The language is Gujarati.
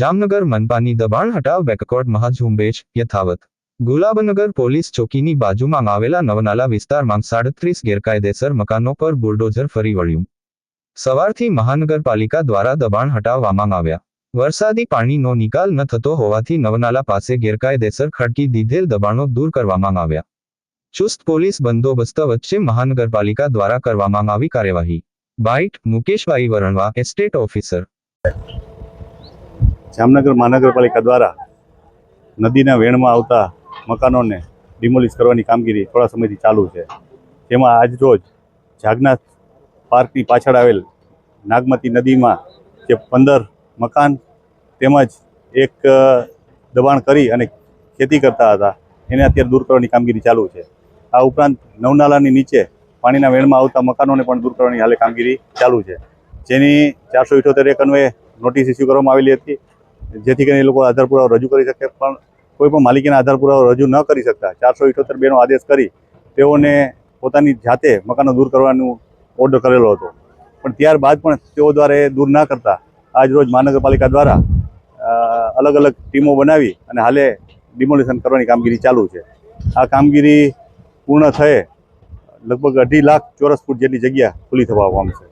જામનગર મનપાની દબાણ હટાવ બેકવર્ડ મહાઝુંબેશ યથાવત. ગુલાબનગર પોલીસ ચોકીની બાજુમાં આવેલા નવનાલા વિસ્તારમાં સાડત્રીસ ગેરકાયદેસર મકાનો પર બુલડોઝર ફરી વળ્યું. સવારથી મહાનગરપાલિકા દ્વારા દબાણ હટાવવામાં આવ્યા. વરસાદી પાણીનો નિકાલ ન થતો હોવાથી નવનાલા પાસે ગેરકાયદેસર ખડકી દીધેલ દબાણો દૂર કરવામાં આવ્યા. ચુસ્ત પોલીસ બંદોબસ્ત વચ્ચે મહાનગરપાલિકા દ્વારા કરવામાં આવી કાર્યવાહી. Bite Mukeshbhai Varanva, estate officer. Jamnagar મહાનગરપાલિકા દ્વારા નદીના વેણમાં આવતા મકાનોને ડિમોલિશ કરવાની કામગીરી થોડા સમયથી ચાલુ છે. જેમાં આજ રોજ જાગનાથ પાર્કની પાછળ આવેલ નાગમતી નદીમાં જે પંદર મકાન તેમજ એક દબાણ કરી અને ખેતી કરતા હતા, એને અત્યારે દૂર કરવાની કામગીરી ચાલુ છે. આ ઉપરાંત નવનાલાની નીચે પાણીના વેણમાં આવતા મકાનોને પણ દૂર કરવાની હાલે કામગીરી ચાલુ છે. જેની ચારસો ઇઠોતેર એક નોટિસ ઇસ્યુ કરવામાં આવેલી હતી. જેથી કરીને એ લોકો આધાર પુરાવો રજૂ કરી શકે, પણ કોઈ પણ માલિકીના આધાર પુરાવો રજૂ ન કરી શકતા. ચારસો ઇઠોતેર બેનો આદેશ કરી તેઓને પોતાની જાતે મકાનો દૂર કરવાનું ઓર્ડર કરેલો હતો. પણ ત્યારબાદ પણ તેઓ દ્વારા એ દૂર ના કરતા. આજ રોજ મહાનગરપાલિકા દ્વારા અલગ અલગ ટીમો બનાવી અને હાલે ડિમોલિશન કરવાની કામગીરી ચાલુ છે. આ કામગીરી પૂર્ણ થયે લગભગ અઢી લાખ ચોરસ ફૂટ જેટલી જગ્યા ખુલ્લી થવા પામશે